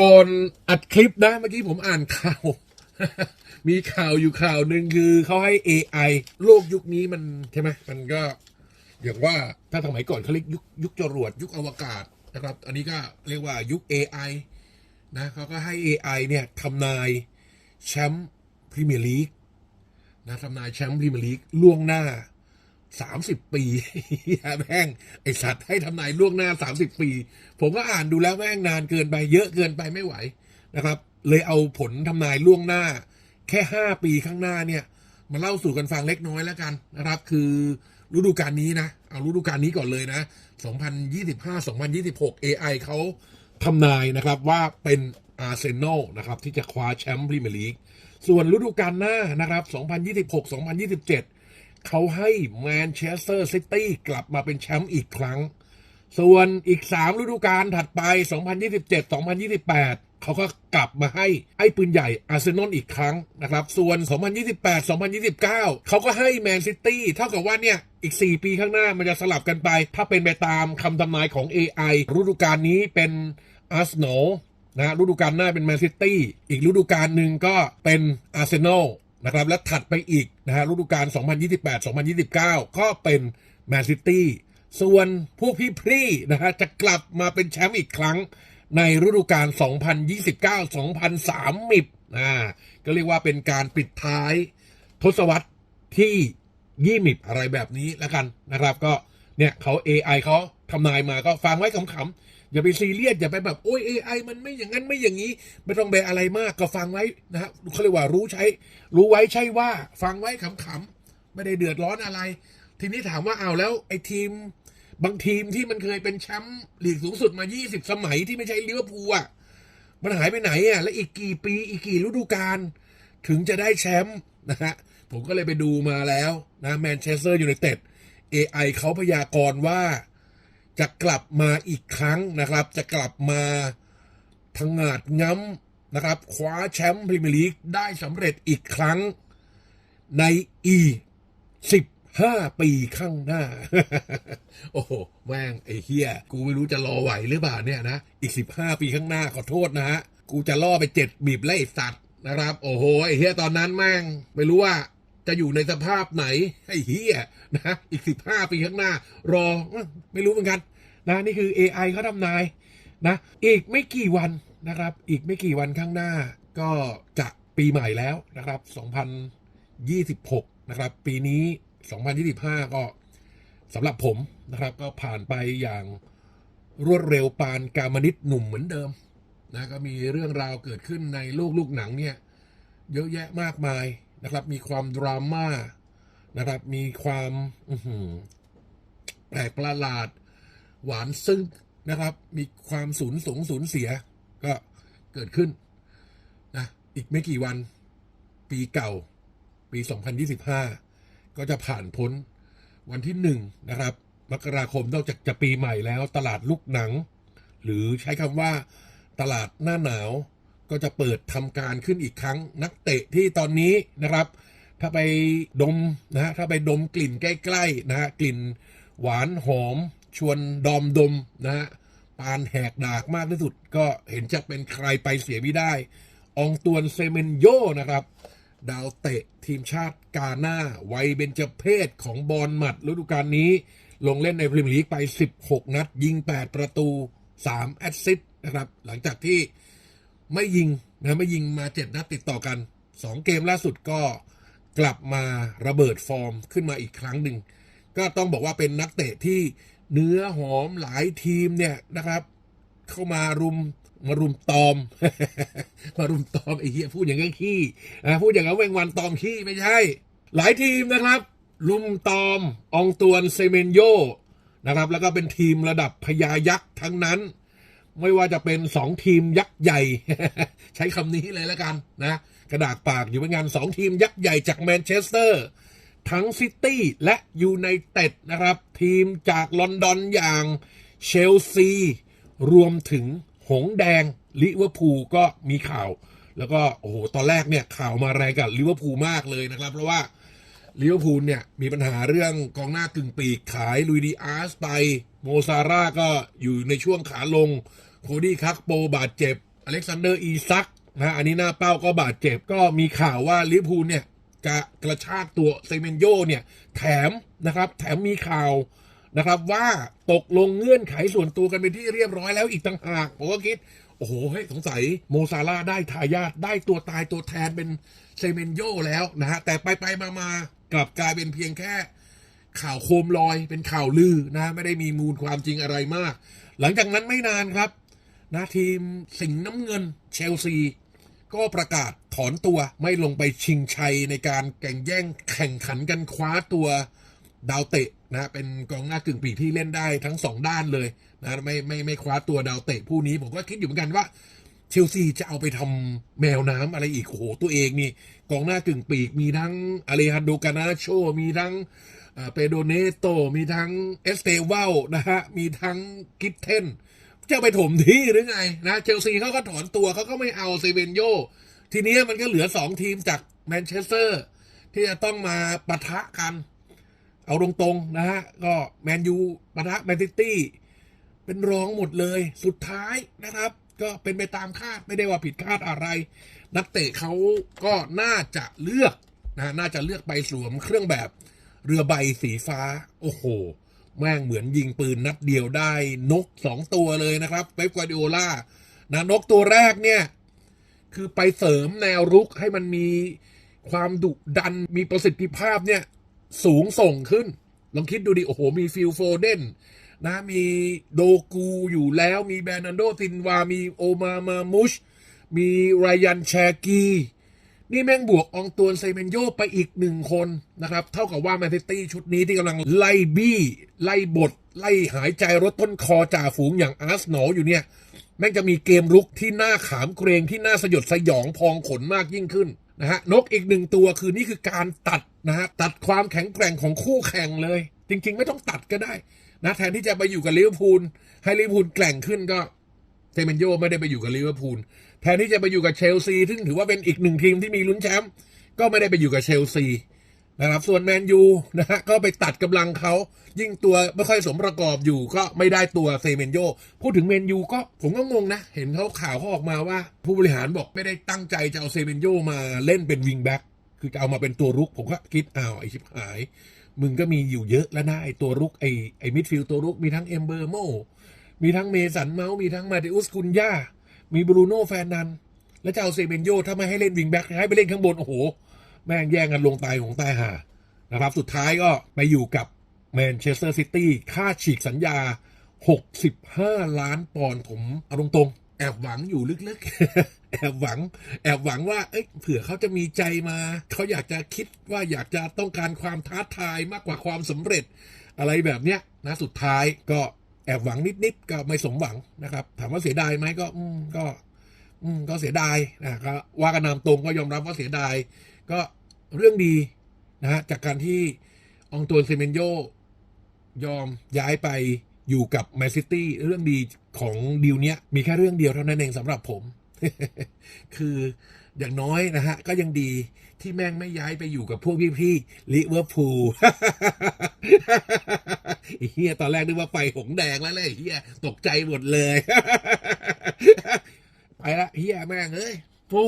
ก่อนอัดคลิปนะ เมื่อกี้ผมอ่านข่าว มีข่าวอยู่ข่าวหนึ่งคือเขาให้ AI โลกยุคนี้มันใช่ไหมมันก็อย่างว่าถ้าสมัยก่อนเขาเรียกยุคยุคจรวดยุคอวกาศนะครับ อันนี้ก็เรียกว่ายุค AI นะเขาก็ให้ AI เนี่ยทำนายแชมป์พรีเมียร์ลีกนะทำนายแชมป์พรีเมียร์ลีกล่วงหน้า 30ปีแม่งไอสัตว์ให้ทำนายล่วงหน้า30ปี ผมก็อ่านดูแล้วแม่งนานเกินไปเยอะเกินไปไม่ไหวนะครับ เลยเอาผลทำนายล่วงหน้า แค่5ปีข้างหน้าเนี่ย มาเล่าสู่กันฟังเล็กน้อยแล้วกันนะครับ คือฤดูกาลนี้นะเอาฤดูกาลนี้ก่อนเลยนะ 2025-2026 AI เขาทำนายนะครับว่าเป็นอาร์เซนอลนะครับที่จะคว้าแชมป์พรีเมียร์ลีกส่วนฤดูกาลหน้านะครับ 2026-2027 เขาให้แมนเชสเตอร์ซิตี้กลับมาเป็นแชมป์อีกครั้ง ส่วนอีก 3 ฤดูกาลถัดไป 2027-2028 เขาก็กลับมาให้ไอ้ปืนใหญ่อาร์เซนอลอีกครั้งนะครับ ส่วน 2028-2029 เขาก็ให้แมนซิตี้ เท่ากับว่าเนี่ย อีก 4 ปีข้างหน้ามันจะสลับกันไป ถ้าเป็นไปตามคำทำนายของ AI ฤดูกาลนี้เป็นอาร์เซนอลนะฤดูกาลหน้าเป็นแมนซิตี้ อีกฤดูกาลหนึ่งก็เป็นอาร์เซนอล นะครับและถัดไปอีกนะฮะฤดูกาล 2028-2029 ก็เป็นแมนซิตี้ส่วนพวกพี่พรี่นะฮะจะกลับมาเป็นแชมป์อีกครั้งในฤดูกาล 2029-2030อ่าก็เรียกว่าเป็นการปิดท้ายทศวรรษที่ยี่มิบอะไรแบบนี้แล้วกันนะครับ ก็เนี่ยเขา AI เขาทำนายมาก็ฟังไว้ขำๆ อย่าไปซีเรียสอย่าไปแบบโอ้ย AI มันไม่อย่างนั้นไม่อย่างนี้ ไม่ต้องแบอะไรมากก็ฟังไว้นะฮะเขาเรียกว่ารู้ใช้ รู้ไว้ใช่ว่า ฟังไว้ขำๆไม่ได้เดือดร้อนอะไร ทีนี้ถามว่าเอาแล้วไอ้ทีม บางทีมที่มันเคยเป็นแชมป์ลีกสูงสุดมา 20 สมัยที่ไม่ใช่ลิเวอร์พูลอะมันหายไปไหนอะและอีกกี่ปีอีกกี่ฤดูกาลถึงจะได้แชมป์นะฮะผมก็เลยไปดูมาแล้วนะแมนเชสเตอร์ยูไนเต็ด AI เขาพยากรณ์ว่า จะกลับมาอีกครั้งนะครับ จะกลับมาทงาดง้ำนะครับ คว้าแชมป์พรีเมียร์ลีกได้สำเร็จอีกครั้งในอีสิบห้าปีข้างหน้า โอ้โหแม่งไอ้เฮียกูไม่รู้จะรอไหวหรือเปล่าเนี่ยนะ อีกสิบห้าปีข้างหน้าขอโทษนะฮะ กูจะล่อไปเจ็ดบีบไล่สัตว์นะครับ โอ้โหไอ้เฮียตอนนั้นแม่งไม่รู้ว่า จะอยู่ในสภาพไหนไอ้เฮียนะอีกสิบห้าปีข้างหน้า รอไม่รู้เหมือนกันนะนี่คือ AI เขาทำนายนะอีกไม่กี่วันนะครับ อีกไม่กี่วันข้างหน้า ก็จะปีใหม่แล้วนะครับ 2026 นะครับ ปีนี้ 2025 ก็สำหรับผมนะครับ ก็ผ่านไปอย่างรวดเร็วปานกามนิตหนุ่มเหมือนเดิมนะก็มีเรื่องราวเกิดขึ้นในโลกลูกหนังเนี่ย เยอะแยะมากมาย นะครับ มีความดราม่านะครับ มีความแปลกประหลาด หวานซึ้งนะครับ มีความสูญสงสูญเสีย ก็เกิดขึ้นนะอีกไม่กี่วัน ปีเก่า ปี 2025 ก็จะผ่านพ้นวันที่หนึ่งนะครับมกราคมนอกจากจะปีใหม่แล้ว ตลาดลูกหนัง หรือใช้คำว่าตลาดหน้าหนาว ก็จะเปิดทำการขึ้นอีกครั้งนักเตะที่ตอนนี้นะครับ ถ้าไปดมนะฮะถ้าไปดมกลิ่นใกล้ๆนะฮะกลิ่นหวานหอม ชวนดอมดมนะฮะปานแหกดากมากที่สุด ก็เห็นจะเป็นใครไปเสียไม่ได้อองตวนเซเมนโยนะครับ ดาวเตะทีมชาติกาหน้าวัยเบญจเพศของบอลหมัดฤดูกาลนี้ ลงเล่นในพรีเมียร์ลีกไป 16 นัด ยิง 8 ประตู 3 แอสซิสต์นะครับ หลังจากที่ ไม่ยิงนะไม่ยิงมา7นัดติดต่อกัน2เกมล่าสุดก็กลับมาระเบิดฟอร์มขึ้นมาอีกครั้งหนึ่ง ก็ต้องบอกว่าเป็นนักเตะที่เนื้อหอมหลายทีมเนี่ยนะครับ เข้ามารุมมารุมตอม มารุมตอมไอ้เหี้ยพูดอย่างงั้นขี้นะพูดอย่างนั้นเวงวันตอมขี้ไม่ใช่ หลายทีมนะครับ รุมตอมอองตวนเซเมนโยนะครับ แล้วก็เป็นทีมระดับพญายักษ์ทั้งนั้น ไม่ว่าจะเป็นสองทีมยักษ์ใหญ่ ใช้คำนี้เลยแล้วกันนะ กระดากปากอยู่เป็นงานสองทีมยักษ์ใหญ่จากแมนเชสเตอร์ ทั้งซิตี้และยูไนเต็ดนะครับ ทีมจากลอนดอนอย่างเชลซี รวมถึงหงแดงลิเวอร์พูลก็มีข่าว แล้วก็โอ้โหตอนแรกเนี่ยข่าวมาแรงกับลิเวอร์พูลมากเลยนะครับ เพราะว่า ลิเวอร์พูลเนี่ย มีปัญหาเรื่องกองหน้ากึ่งปีกขายลุยดีอาร์สไปโมซาร่าก็อยู่ในช่วงขาลง โคดี้คักโปบาดเจ็บ อเล็กซานเดอร์อีซักนะอันนี้หน้าเป้าก็บาดเจ็บ ก็มีข่าวว่าลิเวอร์พูลเนี่ยจะกระชากตัวเซเมนโยเนี่ย แถมนะครับ แถมมีข่าวนะครับว่าตกลงเงื่อนไขส่วนตัวกันเป็นที่เรียบร้อยแล้วอีกต่างหากผมก็คิด โอ้โหเฮ้ยสงสัยโมซาร่าได้ทายาทได้ตัวตายตัวแทนเป็นเซเมนโยแล้วนะฮะแต่ไปไปมามา กลับกลายเป็นเพียงแค่ข่าวโคมลอยเป็นข่าวลือนะ ไม่ได้มีมูลความจริงอะไรมาก หลังจากนั้นไม่นานครับนะทีมสิงห์น้ำเงินเชลซี ก็ประกาศถอนตัวไม่ลงไปชิงชัยในการแข่งแย่งแข่งขันกันคว้าตัวดาวเตะนะเป็นกองหน้ากึ่งปีกที่เล่นได้ทั้งสองด้านเลยนะไม่ไม่ไม่คว้าตัวดาวเตะผู้นี้ผมก็คิดอยู่เหมือนกันว่า เชลซีจะเอาไปทำแมวน้ำอะไรอีกโอ้โหตัวเองนี่กองหน้ากึ่งปีกมีทั้งอเลฮันโดกานาโช มีทั้งเปโดเนโต มีทั้งเอสเตเวลนะฮะ มีทั้งกิฟเทนจะไปถมที่หรือไงนะเชลซีเขาก็ถอนตัวเขาก็ไม่เอาเซเวนโยทีนี้มันก็เหลือสองทีมจากแมนเชสเตอร์ที่จะต้องมาปะทะกัน เอาตรงๆนะฮะ ก็แมนยูปะทะแมนซิตี้เป็นรองหมดเลยสุดท้ายนะครับ ก็เป็นไปตามคาดไม่ได้ว่าผิดคาดอะไร นักเตะเขาก็น่าจะเลือกนะน่าจะเลือกไปสวมเครื่องแบบเรือใบสีฟ้า โอ้โห แม่งเหมือนยิงปืนนัดเดียวได้นกสองตัวเลยนะครับเป๊ปกวาดิโอล่านะนกตัวแรกเนี่ย คือไปเสริมแนวรุกให้มันมีความดุดันมีประสิทธิภาพเนี่ย สูงส่งขึ้น ลองคิดดูดิ โอ้โห มีฟิลโฟเดน นะ มีโดกูอยู่แล้วมีแบรนันโดซินวา มีโอมามามุช มีไรยันแชกี นี่แม่งบวกองตวนเซเมนโยไปอีกหนึ่งคนนะครับ เท่ากับว่าแมนซิตี้ชุดนี้ที่กำลังไล่บี้ ไล่บท ไล่หายใจรถต้นคอจ่าฝูงอย่างอาร์สนออยู่เนี่ย แม่งจะมีเกมรุกที่น่าขามเกรงที่น่าสยดสยองพองขนมากยิ่งขึ้นนะฮะนกอีกหนึ่งตัวคือนี่คือการตัดนะฮะตัดความแข็งแกร่งของคู่แข่งเลย จริง ๆ ไม่ต้องตัดก็ได้ นะแทนที่จะไปอยู่กับลิเวอร์พูลให้ลิเวอร์พูลแกร่งขึ้นก็เซเมนโยไม่ได้ไปอยู่กับลิเวอร์พูลแทนที่จะไปอยู่กับเชลซีซึ่งถือว่าเป็นอีกหนึ่งทีมที่มีลุ้นแชมป์ก็ไม่ได้ไปอยู่กับเชลซีนะครับส่วนแมนยูนะฮะก็ไปตัดกำลังเขายิ่งตัวไม่ค่อยสมประกอบอยู่ก็ไม่ได้ตัวเซเมนโยพูดถึงแมนยูก็ผมก็งงนะ เห็นเขาข่าวเขาออกมาว่า ผู้บริหารบอกไม่ได้ตั้งใจจะเอาเซเมนโยมาเล่นเป็นวิงแบ็คคือจะเอามาเป็นตัวรุก ผมก็คิดอ้าวไอชิบหาย มึงก็มีอยู่เยอะแล้วนะไอตัวรุกไอไอมิดฟิลด์ตัวรุกมีทั้งเอมเบอร์โมมีทั้งเมสันเมาส์มีทั้งมาติอุสกุนย่ามีบรูโน่แฟนนัน แล้วจะเอาเซเมนโยถ้าไม่ให้เล่นวิงแบ็คให้ไปเล่นข้างบน โอ้โห แม่งแย่งกันลงตายของตายห่านะครับ สุดท้ายก็ไปอยู่กับแมนเชสเตอร์ซิตี้ค่าฉีกสัญญา 65 ล้านปอนด์ผมเอาตรงๆ แอบหวังอยู่ลึกๆ แอบหวัง แอบหวังว่า เอ้ยเผื่อเขาจะมีใจมา เขาอยากจะคิดว่าอยากจะต้องการความท้าทายมากกว่าความสำเร็จ อะไรแบบเนี้ยนะสุดท้ายก็แอบหวังนิดๆก็ไม่สมหวังนะครับ ถามว่าเสียดายไหมก็อืมก็ อืมก็เสียดายนะก็ว่ากันนามตรงก็ยอมรับว่าเสียดาย ก็เรื่องดีนะฮะจากการที่อองตวนเซเมนโยยอมย้ายไป อยู่กับแมนซิตี้เรื่องดีของดีลเนี้ยมีแค่เรื่องเดียวเท่านั้นเองสำหรับผม คืออย่างน้อยนะฮะ ก็ยังดีที่แม่งไม่ย้ายไปอยู่กับพวกพี่ๆลิเวอร์พูลไอ้เฮียตอนแรกนึกว่าไฟหงแดงแล้วเลยเฮียตกใจหมดเลย ไปละเฮียแม่งเอ้ยโอ้